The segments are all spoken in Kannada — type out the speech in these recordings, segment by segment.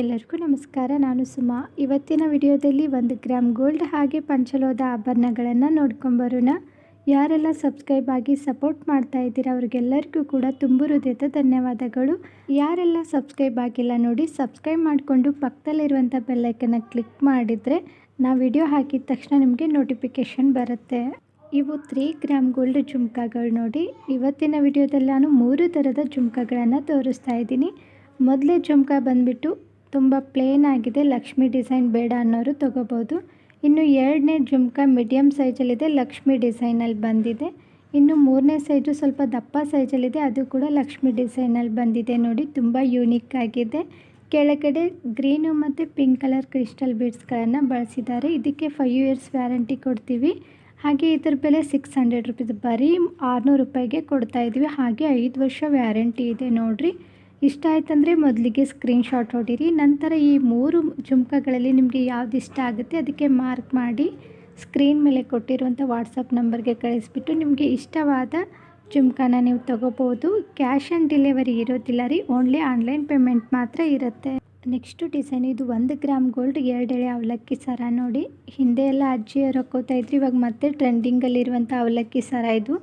ಎಲ್ಲರಿಗೂ ನಮಸ್ಕಾರ. ನಾನು ಸುಮಾ. ಇವತ್ತಿನ ವಿಡಿಯೋದಲ್ಲಿ ಒಂದು ಗ್ರಾಮ್ ಗೋಲ್ಡ್ ಹಾಗೆ ಪಂಚಲೋದ ಆಭರಣಗಳನ್ನು ನೋಡ್ಕೊಂಬರೋಣ ಯಾರೆಲ್ಲ ಸಬ್ಸ್ಕ್ರೈಬ್ ಆಗಿ ಸಪೋರ್ಟ್ ಮಾಡ್ತಾ ಇದ್ದೀರಾ ಅವ್ರಿಗೆಲ್ಲರಿಗೂ ಕೂಡ ತುಂಬು ಹೃದಯದ ಧನ್ಯವಾದಗಳು. ಯಾರೆಲ್ಲ ಸಬ್ಸ್ಕ್ರೈಬ್ ಆಗಿಲ್ಲ ನೋಡಿ ಸಬ್ಸ್ಕ್ರೈಬ್ ಮಾಡಿಕೊಂಡು ಪಕ್ಕದಲ್ಲಿರುವಂಥ ಬೆಲ್ಲೈಕನ್ನು ಕ್ಲಿಕ್ ಮಾಡಿದರೆ ನಾವು ವಿಡಿಯೋ ಹಾಕಿದ ತಕ್ಷಣ ನಿಮಗೆ ನೋಟಿಫಿಕೇಷನ್ ಬರುತ್ತೆ. ಇವು ತ್ರೀ ಗ್ರಾಮ್ ಗೋಲ್ಡ್ ಜುಮ್ಕಾಗಳು ನೋಡಿ. ಇವತ್ತಿನ ವಿಡಿಯೋದಲ್ಲಿ ನಾನು ಮೂರು ಥರದ ಜುಮ್ಕಾಗಳನ್ನು ತೋರಿಸ್ತಾ ಇದ್ದೀನಿ. ಮೊದಲೇ ಜುಮ್ಕಾ ಬಂದುಬಿಟ್ಟು ತುಂಬ ಪ್ಲೇನ್ ಆಗಿದೆ. ಲಕ್ಷ್ಮಿ ಡಿಸೈನ್ ಬೇಡ ಅನ್ನೋರು ತೊಗೋಬೋದು. ಇನ್ನು ಎರಡನೇ ಜುಮ್ಕಾ ಮೀಡಿಯಮ್ ಸೈಜಲ್ಲಿದೆ ಲಕ್ಷ್ಮಿ ಡಿಸೈನಲ್ಲಿ ಬಂದಿದೆ. ಇನ್ನು ಮೂರನೇ ಸೈಜು ಸ್ವಲ್ಪ ದಪ್ಪ ಸೈಜಲ್ಲಿದೆ ಅದು ಕೂಡ ಲಕ್ಷ್ಮಿ ಡಿಸೈನಲ್ಲಿ ಬಂದಿದೆ ನೋಡಿ. ತುಂಬ ಯೂನಿಕ್ ಆಗಿದೆ. ಕೆಳಗಡೆ ಗ್ರೀನು ಮತ್ತು ಪಿಂಕ್ ಕಲರ್ ಕ್ರಿಸ್ಟಲ್ ಬೀಡ್ಸ್ಗಳನ್ನು ಬಳಸಿದ್ದಾರೆ. ಇದಕ್ಕೆ ಫೈವ್ ಇಯರ್ಸ್ ವ್ಯಾರಂಟಿ ಕೊಡ್ತೀವಿ. ಹಾಗೆ ಇದ್ರ ಬೆಲೆ ಸಿಕ್ಸ್ ಹಂಡ್ರೆಡ್ ರುಪೀಸ್ ಬರೀ ಆರುನೂರು ರೂಪಾಯಿಗೆ ಕೊಡ್ತಾ ಇದ್ದೀವಿ. ಹಾಗೆ ಐದು ವರ್ಷ ವ್ಯಾರಂಟಿ ಇದೆ ನೋಡಿರಿ. ಇಷ್ಟ ಆಯ್ತಂದರೆ ಮೊದಲಿಗೆ ಸ್ಕ್ರೀನ್ಶಾಟ್ ಹೊಡಿರಿ ನಂತರ ಈ ಮೂರು ಜುಮ್ಕಗಳಲ್ಲಿ ನಿಮಗೆ ಯಾವ್ದು ಇಷ್ಟ ಆಗುತ್ತೆ ಅದಕ್ಕೆ ಮಾರ್ಕ್ ಮಾಡಿ ಸ್ಕ್ರೀನ್ ಮೇಲೆ ಕೊಟ್ಟಿರುವಂಥ ವಾಟ್ಸಪ್ ನಂಬರ್ಗೆ ಕಳಿಸ್ಬಿಟ್ಟು ನಿಮಗೆ ಇಷ್ಟವಾದ ಜುಮ್ಕಾನ ನೀವು ತಗೋಬೋದು. ಕ್ಯಾಶ್ ಆನ್ ಡೆಲಿವರಿ ಇರೋದಿಲ್ಲ ರೀ. ಓನ್ಲಿ ಆನ್ಲೈನ್ ಪೇಮೆಂಟ್ ಮಾತ್ರ ಇರುತ್ತೆ. ನೆಕ್ಸ್ಟು ಡಿಸೈನ್ ಇದು ಒಂದು ಗ್ರಾಮ್ ಗೋಲ್ಡ್ ಎರಡೆಳೆ ಅವಲಕ್ಕಿ ಸರ ನೋಡಿ. ಹಿಂದೆ ಎಲ್ಲ ಅಜ್ಜಿಯರು ಹಾಕೋತಾ ಇದ್ರು. ಇವಾಗ ಮತ್ತೆ ಟ್ರೆಂಡಿಂಗಲ್ಲಿರುವಂಥ ಅವಲಕ್ಕಿ ಸರ ಇದು.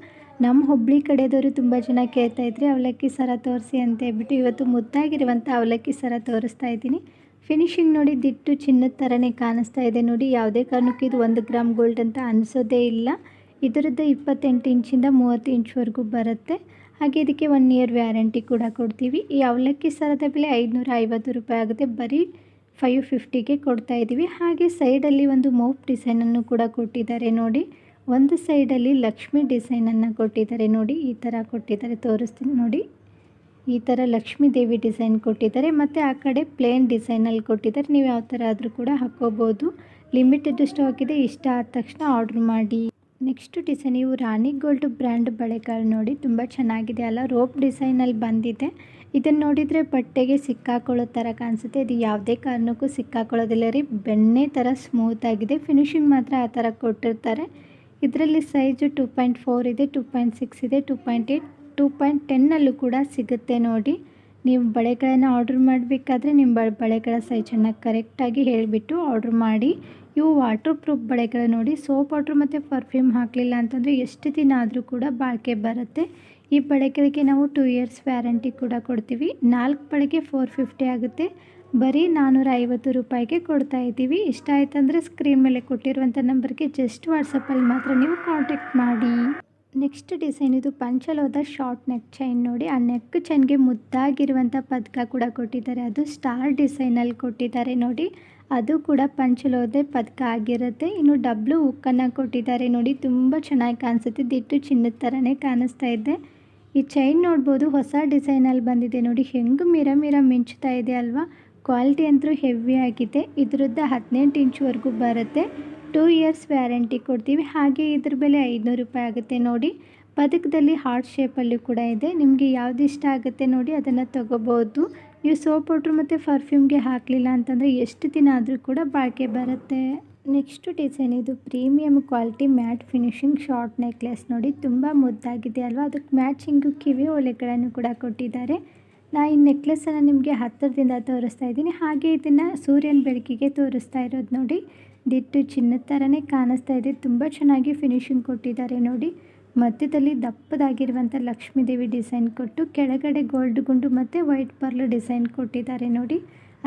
ನಮ್ಮ ಹುಬ್ಬಳ್ಳಿ ಕಡೆದವರು ತುಂಬ ಜನ ಕೇಳ್ತಾ ಇದ್ರಿ, ಅವಲಕ್ಕಿ ಸರ ತೋರಿಸಿ ಅಂತ ಹೇಳ್ಬಿಟ್ಟು ಇವತ್ತು ಮುದ್ದಾಗಿರುವಂಥ ಅವಲಕ್ಕಿ ಸರ ತೋರಿಸ್ತಾ ಇದ್ದೀನಿ. ಫಿನಿಶಿಂಗ್ ನೋಡಿ, ದಿಟ್ಟು ಚಿನ್ನದ ಥರನೇ ಕಾಣಿಸ್ತಾ ಇದೆ. ನೋಡಿ, ಯಾವುದೇ ಕಾರಣಕ್ಕೂ ಇದು ಒಂದು ಗ್ರಾಮ್ ಗೋಲ್ಡ್ ಅಂತ ಅನಿಸೋದೇ ಇಲ್ಲ. ಇದರದ್ದು ಇಪ್ಪತ್ತೆಂಟು ಇಂಚಿಂದ ಮೂವತ್ತು ಇಂಚ್ವರೆಗೂ ಬರುತ್ತೆ. ಹಾಗೆ ಇದಕ್ಕೆ ಒನ್ ಇಯರ್ ವ್ಯಾರಂಟಿ ಕೂಡ ಕೊಡ್ತೀವಿ. ಈ ಅವಲಕ್ಕಿ ಸರದ ಬೆಲೆ ಐದುನೂರ ಐವತ್ತು ರೂಪಾಯಿ ಆಗುತ್ತೆ. ಬರೀ ಫೈವ್ ಫಿಫ್ಟಿಗೆ ಕೊಡ್ತಾ ಇದ್ದೀವಿ. ಹಾಗೆ ಸೈಡಲ್ಲಿ ಒಂದು ಮೋಪ್ ಡಿಸೈನನ್ನು ಕೂಡ ಕೊಟ್ಟಿದ್ದಾರೆ ನೋಡಿ. ಒಂದು ಸೈಡಲ್ಲಿ ಲಕ್ಷ್ಮಿ ಡಿಸೈನನ್ನು ಕೊಟ್ಟಿದ್ದಾರೆ ನೋಡಿ, ಈ ಥರ ಕೊಟ್ಟಿದ್ದಾರೆ, ತೋರಿಸ್ತೀನಿ ನೋಡಿ. ಈ ಥರ ಲಕ್ಷ್ಮೀ ದೇವಿ ಡಿಸೈನ್ ಕೊಟ್ಟಿದ್ದಾರೆ, ಮತ್ತು ಆ ಕಡೆ ಪ್ಲೇನ್ ಡಿಸೈನಲ್ಲಿ ಕೊಟ್ಟಿದ್ದಾರೆ. ನೀವು ಯಾವ ಥರ ಆದರೂ ಕೂಡ ಹಾಕ್ಕೋಬೋದು. ಲಿಮಿಟೆಡ್ ಸ್ಟಾಕ್ ಇದೆ, ಇಷ್ಟ ಆದ ತಕ್ಷಣ ಆರ್ಡ್ರ್ ಮಾಡಿ. ನೆಕ್ಸ್ಟ್ ಡಿಸೈನ್, ಇವು ರಾಣಿ ಗೋಲ್ಡ್ ಬ್ರ್ಯಾಂಡ್ ಬಳೆಗಳು ನೋಡಿ, ತುಂಬ ಚೆನ್ನಾಗಿದೆ ಅಲ್ಲ, ರೋಪ್ ಡಿಸೈನಲ್ಲಿ ಬಂದಿದೆ. ಇದನ್ನು ನೋಡಿದರೆ ಬಟ್ಟೆಗೆ ಸಿಕ್ಕಾಕೊಳ್ಳೋ ಥರ ಕಾಣಿಸುತ್ತೆ. ಇದು ಯಾವುದೇ ಕಾರಣಕ್ಕೂ ಸಿಕ್ಕಾಕೊಳ್ಳೋದಿಲ್ಲ ರೀ, ಬೆಣ್ಣೆ ಥರ ಸ್ಮೂತ್ ಆಗಿದೆ. ಫಿನಿಶಿಂಗ್ ಮಾತ್ರ ಆ ಥರ ಕೊಟ್ಟಿರ್ತಾರೆ. ಇದರಲ್ಲಿ ಸೈಜು ಟೂ ಪಾಯಿಂಟ್ ಫೋರ್ ಇದೆ ಟೂ ಪಾಯಿಂಟ್ ಸಿಕ್ಸ್ ಇದೆ two point eight two point ಟೆನ್ನಲ್ಲೂ ಕೂಡ ಸಿಗುತ್ತೆ ನೋಡಿ. ನೀವು ಬಳೆಗಳನ್ನು ಆರ್ಡ್ರ್ ಮಾಡಬೇಕಾದ್ರೆ ನಿಮ್ಮ ಬಳೆಗಳ ಸೈಜನ್ನು ಕರೆಕ್ಟಾಗಿ ಹೇಳಿಬಿಟ್ಟು ಆರ್ಡ್ರ್ ಮಾಡಿ. ಇವು ವಾಟರ್ ಪ್ರೂಫ್ ಬಳೆಗಳು ನೋಡಿ. ಸೋಪ್ ವಾಟ್ರ್ ಮತ್ತು ಪರ್ಫ್ಯೂಮ್ ಹಾಕಲಿಲ್ಲ ಅಂತಂದರೆ ಎಷ್ಟು ದಿನ ಆದರೂ ಕೂಡ ಬಾಳಿಕೆ ಬರುತ್ತೆ. ಈ ಪಳಕೆಗೆ ನಾವು ಟೂ ಇಯರ್ಸ್ ವ್ಯಾರಂಟಿ ಕೂಡ ಕೊಡ್ತೀವಿ. ನಾಲ್ಕು ಬಳಕೆ ಫೋರ್ ಫಿಫ್ಟಿ ಆಗುತ್ತೆ. ಬರೀ ನಾನ್ನೂರ ಐವತ್ತು ರೂಪಾಯಿಗೆ ಕೊಡ್ತಾ ಇದ್ದೀವಿ. ಇಷ್ಟ ಆಯ್ತಂದರೆ ಸ್ಕ್ರೀನ್ ಮೇಲೆ ಕೊಟ್ಟಿರುವಂಥ ನಂಬರ್ಗೆ ಜಸ್ಟ್ ವಾಟ್ಸಪ್ಪಲ್ಲಿ ಮಾತ್ರ ನೀವು ಕಾಂಟ್ಯಾಕ್ಟ್ ಮಾಡಿ. ನೆಕ್ಸ್ಟ್ ಡಿಸೈನ್ ಇದು ಪಂಚಲೋದ ಶಾರ್ಟ್ ನೆಕ್ ಚೈನ್ ನೋಡಿ. ಆ ನೆಕ್ ಚೈನ್ಗೆ ಮುದ್ದಾಗಿರುವಂಥ ಪದಕ ಕೂಡ ಕೊಟ್ಟಿದ್ದಾರೆ. ಅದು ಸ್ಟಾರ್ ಡಿಸೈನಲ್ಲಿ ಕೊಟ್ಟಿದ್ದಾರೆ ನೋಡಿ. ಅದು ಕೂಡ ಪಂಚಲೋದೆ ಪದಕ ಆಗಿರುತ್ತೆ. ಇನ್ನು ಡಬ್ಲು ಉಕ್ಕನ್ನು ಕೊಟ್ಟಿದ್ದಾರೆ ನೋಡಿ. ತುಂಬ ಚೆನ್ನಾಗಿ ಕಾಣಿಸುತ್ತೆ. ದಿಟ್ಟು ಚಿನ್ನದ ಥರನೇ ಕಾಣಿಸ್ತಾ ಇದೆ. ಈ ಚೈನ್ ನೋಡ್ಬೋದು, ಹೊಸ ಡಿಸೈನಲ್ಲಿ ಬಂದಿದೆ ನೋಡಿ. ಹೆಂಗೆ ಮಿರ ಮಿರ ಮಿಂಚ್ತಾ ಇದೆ ಅಲ್ವಾ? ಕ್ವಾಲಿಟಿ ಅಂತೂ ಹೆವಿ ಆಗಿದೆ. ಇದ್ರದ್ದು ಹದಿನೆಂಟು ಇಂಚ್ವರೆಗೂ ಬರುತ್ತೆ. ಟೂ ಇಯರ್ಸ್ ವ್ಯಾರಂಟಿ ಕೊಡ್ತೀವಿ. ಹಾಗೆ ಇದ್ರ ಬೆಲೆ ಐದುನೂರು ರೂಪಾಯಿ ಆಗುತ್ತೆ ನೋಡಿ. ಪದಕದಲ್ಲಿ ಹಾರ್ಟ್ ಶೇಪಲ್ಲಿ ಕೂಡ ಇದೆ. ನಿಮಗೆ ಯಾವ್ದು ಇಷ್ಟ ಆಗುತ್ತೆ ನೋಡಿ ಅದನ್ನು ತೊಗೋಬೋದು. ನೀವು ಸೋಪ್ ಪೌಡ್ರ್ ಮತ್ತು ಪರ್ಫ್ಯೂಮ್ಗೆ ಹಾಕಲಿಲ್ಲ ಅಂತಂದರೆ ಎಷ್ಟು ದಿನ ಆದರೂ ಕೂಡ ಬಾಳಿಕೆ ಬರುತ್ತೆ. ನೆಕ್ಸ್ಟ್ ಡಿಸೈನ್ ಇದು premium quality matte finishing short necklace ನೋಡಿ, ತುಂಬ ಮುದ್ದಾಗಿದೆ ಅಲ್ವಾ? ಅದಕ್ಕೆ ಮ್ಯಾಚಿಂಗು ಕಿವಿ ಒಲೆಗಳನ್ನು ಕೂಡ ಕೊಟ್ಟಿದ್ದಾರೆ. ನಾ ಈ ನೆಕ್ಲೆಸನ್ನು ನಿಮಗೆ ಹತ್ತಿರದಿಂದ ತೋರಿಸ್ತಾ ಇದ್ದೀನಿ. ಹಾಗೆ ಇದನ್ನು ಸೂರ್ಯನ ಬೆಳಕಿಗೆ ತೋರಿಸ್ತಾ ಇರೋದು ನೋಡಿ, ದಿಟ್ಟು ಚಿನ್ನದ ಥರನೇ ಕಾಣಿಸ್ತಾ ಇದೆ. ತುಂಬ ಚೆನ್ನಾಗಿ ಫಿನಿಶಿಂಗ್ ಕೊಟ್ಟಿದ್ದಾರೆ ನೋಡಿ. ಮಧ್ಯದಲ್ಲಿ ದಪ್ಪದಾಗಿರುವಂಥ ಲಕ್ಷ್ಮೀದೇವಿ ಡಿಸೈನ್ ಕೊಟ್ಟು, ಕೆಳಗಡೆ ಗೋಲ್ಡ್ ಗುಂಡು ಮತ್ತು ವೈಟ್ ಪರ್ಲ್ ಡಿಸೈನ್ ಕೊಟ್ಟಿದ್ದಾರೆ ನೋಡಿ.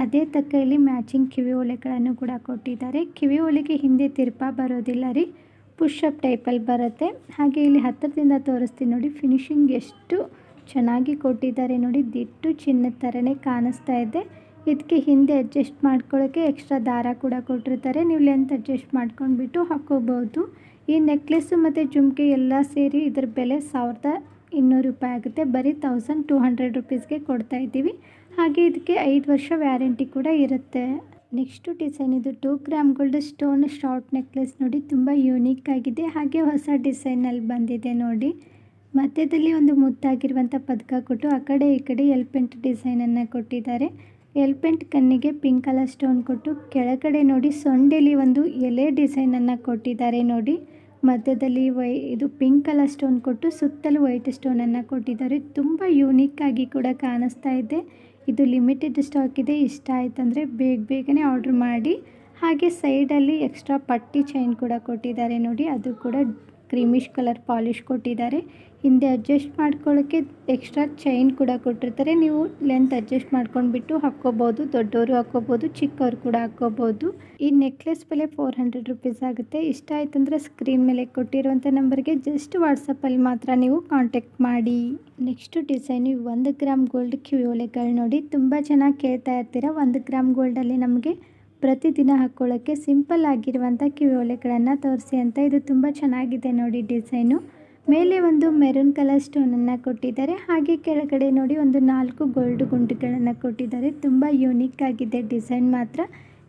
ಅದೇ ತಕ್ಕ ಇಲ್ಲಿ ಮ್ಯಾಚಿಂಗ್ ಕಿವಿ ಒಲೆಗಳನ್ನು ಕೂಡ ಕೊಟ್ಟಿದ್ದಾರೆ. ಕಿವಿ ಒಲೆಗೆ ಹಿಂದೆ ತಿರ್ಪ ಬರೋದಿಲ್ಲ ರೀ. ಪುಷಪ್ ಟೈಪಲ್ಲಿ ಬರುತ್ತೆ. ಹಾಗೆ ಇಲ್ಲಿ ಹತ್ತಿರದಿಂದ ತೋರಿಸ್ತೀನಿ ನೋಡಿ, ಫಿನಿಶಿಂಗ್ ಎಷ್ಟು ಚೆನ್ನಾಗಿ ಕೊಟ್ಟಿದ್ದಾರೆ ನೋಡಿ. ದಿಟ್ಟು ಚಿನ್ನದ ಥರನೇ ಕಾಣಿಸ್ತಾ ಇದೆ. ಇದಕ್ಕೆ ಹಿಂದೆ ಅಡ್ಜಸ್ಟ್ ಮಾಡ್ಕೊಳ್ಳೋಕ್ಕೆ ಎಕ್ಸ್ಟ್ರಾ ದಾರ ಕೂಡ ಕೊಟ್ಟಿರ್ತಾರೆ. ನೀವು ಲೆಂತ್ ಅಡ್ಜಸ್ಟ್ ಮಾಡ್ಕೊಂಡ್ಬಿಟ್ಟು ಹಾಕ್ಕೋಬೋದು ಈ ನೆಕ್ಲೆಸ್ಸು ಮತ್ತು ಜುಮ್ಕೆ ಎಲ್ಲ ಸೇರಿ ಇದ್ರ ಬೆಲೆ ಸಾವಿರದ ಇನ್ನೂರು ರೂಪಾಯಿ ಆಗುತ್ತೆ. ಬರೀ ತೌಸಂಡ್ ಟೂ ಹಂಡ್ರೆಡ್ ರುಪೀಸ್ಗೆ ಕೊಡ್ತಾ ಇದ್ದೀವಿ. ಹಾಗೆ ಇದಕ್ಕೆ ಐದು ವರ್ಷ ವ್ಯಾರಂಟಿ ಕೂಡ ಇರುತ್ತೆ. ನೆಕ್ಸ್ಟು ಡಿಸೈನ್ ಇದು two gold stone short necklace ನೋಡಿ ತುಂಬ ಯೂನಿಕ್ ಆಗಿದೆ. ಹಾಗೆ ಹೊಸ ಡಿಸೈನಲ್ಲಿ ಬಂದಿದೆ ನೋಡಿ. ಮಧ್ಯದಲ್ಲಿ ಒಂದು ಮುದ್ದಾಗಿರುವಂಥ ಪದಕ ಕೊಟ್ಟು ಆ ಕಡೆ ಈ ಕಡೆ ಎಲ್ಪೆಂಟ್ ಡಿಸೈನನ್ನು ಕೊಟ್ಟಿದ್ದಾರೆ. ಎಲ್ಪೆಂಟ್ ಕಣ್ಣಿಗೆ ಪಿಂಕ್ ಕಲರ್ ಸ್ಟೋನ್ ಕೊಟ್ಟು ಕೆಳಗಡೆ ನೋಡಿ ಸೊಂಡೆಲಿ ಒಂದು ಎಲೆ ಡಿಸೈನನ್ನು ಕೊಟ್ಟಿದ್ದಾರೆ ನೋಡಿ. ಮಧ್ಯದಲ್ಲಿ ವೈ, ಇದು ಪಿಂಕ್ ಕಲರ್ ಸ್ಟೋನ್ ಕೊಟ್ಟು ಸುತ್ತಲೂ ವೈಟ್ ಸ್ಟೋನನ್ನು ಕೊಟ್ಟಿದ್ದಾರೆ. ತುಂಬ ಯೂನಿಕ್ ಆಗಿ ಕೂಡ ಕಾಣಿಸ್ತಾ ಇದೆ. ಇದು ಲಿಮಿಟೆಡ್ ಸ್ಟಾಕ್ ಇದೆ. ಇಷ್ಟ ಆಯ್ತಂದರೆ ಬೇಗ ಬೇಗನೆ ಆರ್ಡ್ರ್ ಮಾಡಿ. ಹಾಗೆ ಸೈಡಲ್ಲಿ ಎಕ್ಸ್ಟ್ರಾ ಪಟ್ಟಿ ಚೈನ್ ಕೂಡ ಕೊಟ್ಟಿದ್ದಾರೆ ನೋಡಿ. ಅದು ಕೂಡ ಕ್ರೀಮಿಶ್ ಕಲರ್ ಪಾಲಿಶ್ ಕೊಟ್ಟಿದ್ದಾರೆ. ಹಿಂದೆ ಅಡ್ಜಸ್ಟ್ ಮಾಡ್ಕೊಳ್ಳೋಕ್ಕೆ ಎಕ್ಸ್ಟ್ರಾ ಚೈನ್ ಕೂಡ ಕೊಟ್ಟಿರ್ತಾರೆ. ನೀವು ಲೆಂತ್ ಅಡ್ಜಸ್ಟ್ ಮಾಡ್ಕೊಂಡ್ಬಿಟ್ಟು ಹಾಕ್ಕೋಬೋದು, ದೊಡ್ಡವರು ಹಾಕ್ಕೋಬೋದು, ಚಿಕ್ಕವ್ರು ಕೂಡ ಹಾಕ್ಕೋಬೋದು. ಈ ನೆಕ್ಲೆಸ್ ಬೆಲೆ ಫೋರ್ ಹಂಡ್ರೆಡ್ ರುಪೀಸ್ ಆಗುತ್ತೆ. ಇಷ್ಟ ಆಯ್ತಂದರೆ ಸ್ಕ್ರೀನ್ ಮೇಲೆ ಕೊಟ್ಟಿರುವಂಥ ನಂಬರ್ಗೆ ಜಸ್ಟ್ ವಾಟ್ಸಪ್ಪಲ್ಲಿ ಮಾತ್ರ ನೀವು ಕಾಂಟ್ಯಾಕ್ಟ್ ಮಾಡಿ. ನೆಕ್ಸ್ಟ್ ಡಿಸೈನ್ ಒಂದು ಗ್ರಾಮ್ ಗೋಲ್ಡ್ ಕಿವಿಯೋಲೆಗಳು ನೋಡಿ. ತುಂಬ ಚೆನ್ನಾಗಿ ಕೇಳ್ತಾ ಇರ್ತೀರ. ಒಂದು ಗ್ರಾಮ್ ಗೋಲ್ಡಲ್ಲಿ ನಮಗೆ ಪ್ರತಿದಿನ ಹಾಕ್ಕೊಳ್ಳೋಕ್ಕೆ ಸಿಂಪಲ್ ಆಗಿರುವಂಥ ಕಿವಿಯೋಲೆಗಳನ್ನು ತೋರಿಸಿ ಅಂತ. ಇದು ತುಂಬ ಚೆನ್ನಾಗಿದೆ ನೋಡಿ ಡಿಸೈನು. ಮೇಲೆ ಒಂದು ಮೆರೂನ್ ಕಲರ್ ಸ್ಟೋನನ್ನು ಕೊಟ್ಟಿದ್ದಾರೆ. ಹಾಗೆ ಕೆಳಗಡೆ ನೋಡಿ ಒಂದು ನಾಲ್ಕು ಗೋಲ್ಡ್ ಗುಂಡುಗಳನ್ನು ಕೊಟ್ಟಿದ್ದಾರೆ. ತುಂಬ ಯೂನಿಕ್ ಆಗಿದೆ ಡಿಸೈನ್ ಮಾತ್ರ.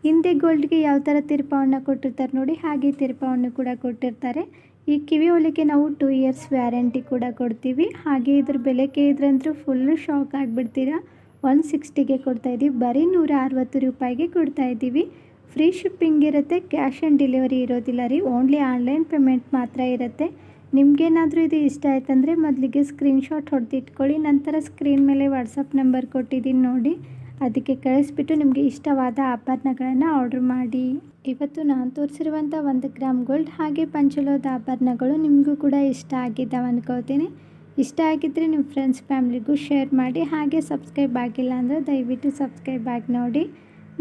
ಹಿಂದೆ ಗೋಲ್ಡ್ಗೆ ಯಾವ ಥರ ತಿರುಪವನ್ನು ಕೊಟ್ಟಿರ್ತಾರೆ ನೋಡಿ, ಹಾಗೆ ತಿರುಪವನ್ನು ಕೂಡ ಕೊಟ್ಟಿರ್ತಾರೆ. ಈ ಕಿವಿ ಒಲೆಗೆ ನಾವು ಟೂ ಇಯರ್ಸ್ ವ್ಯಾರಂಟಿ ಕೂಡ ಕೊಡ್ತೀವಿ. ಹಾಗೆ ಇದ್ರ ಬೆಲೆ ಕೇಳಿದ್ರಂತೂ ಫುಲ್ಲು ಶಾಕ್ ಆಗಿಬಿಡ್ತೀರಾ. ಒನ್ ಸಿಕ್ಸ್ಟಿಗೆ ಕೊಡ್ತಾಯಿದ್ದೀವಿ ಬರೀ ನೂರ ಅರವತ್ತು ರೂಪಾಯಿಗೆ ಕೊಡ್ತಾ ಇದ್ದೀವಿ. ಫ್ರೀ ಶಿಪ್ಪಿಂಗ್ ಇರುತ್ತೆ, ಕ್ಯಾಶ್ ಆನ್ ಡೆಲಿವರಿ ಇರೋದಿಲ್ಲ ರೀ. ಓನ್ಲಿ ಆನ್ಲೈನ್ ಪೇಮೆಂಟ್ ಮಾತ್ರ ಇರುತ್ತೆ. ನಿಮಗೇನಾದರೂ ಇದು ಇಷ್ಟ ಆಯ್ತಂದರೆ ಮೊದಲಿಗೆ ಸ್ಕ್ರೀನ್ಶಾಟ್ ಹೊಡೆದಿಟ್ಕೊಳ್ಳಿ. ನಂತರ ಸ್ಕ್ರೀನ್ ಮೇಲೆ ವಾಟ್ಸಪ್ ನಂಬರ್ ಕೊಟ್ಟಿದ್ದೀನಿ ನೋಡಿ. ಅದಕ್ಕೆ ಕಳಿಸ್ಬಿಟ್ಟು ನಿಮಗೆ ಇಷ್ಟವಾದ ಆಭರಣಗಳನ್ನು ಆರ್ಡ್ರ್ ಮಾಡಿ. ಇವತ್ತು ನಾನು ತೋರಿಸಿರುವಂಥ ಒಂದು ಗ್ರಾಮ್ ಗೋಲ್ಡ್ ಹಾಗೆ ಪಂಚಲೋದ ಆಭರಣಗಳು ನಿಮಗೂ ಕೂಡ ಇಷ್ಟ ಆಗಿದ್ದಾವೆ ಅನ್ಕೋತೀನಿ. ಇಷ್ಟ ಆಗಿದ್ದರೆ ನಿಮ್ಮ ಫ್ರೆಂಡ್ಸ್ ಫ್ಯಾಮ್ಲಿಗೂ ಶೇರ್ ಮಾಡಿ. ಹಾಗೆ ಸಬ್ಸ್ಕ್ರೈಬ್ ಆಗಿಲ್ಲ ಅಂದರೆ ದಯವಿಟ್ಟು ಸಬ್ಸ್ಕ್ರೈಬ್ ಆಗಿ ನೋಡಿ.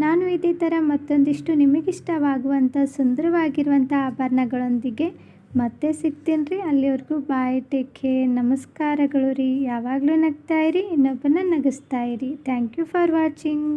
ನಾನು ಇದೇ ಥರ ಮತ್ತೊಂದಿಷ್ಟು ನಿಮಗಿಷ್ಟವಾಗುವಂಥ ಸುಂದರವಾಗಿರುವಂಥ ಆಭರಣಗಳೊಂದಿಗೆ ಮತ್ತೆ ಸಿಗ್ತೀನಿ ರೀ. ಅಲ್ಲಿವರೆಗೂ ಬಾಯ್ ಟೇಕ್ ಕೇರ್ ನಮಸ್ಕಾರಗಳು ರೀ. ಯಾವಾಗಲೂ ನಗ್ತಾ ಇರಿ ಇನ್ನೊಬ್ಬನ ನಗಿಸ್ತಾಯಿರಿ ಥ್ಯಾಂಕ್ ಯು ಫಾರ್ ವಾಚಿಂಗ್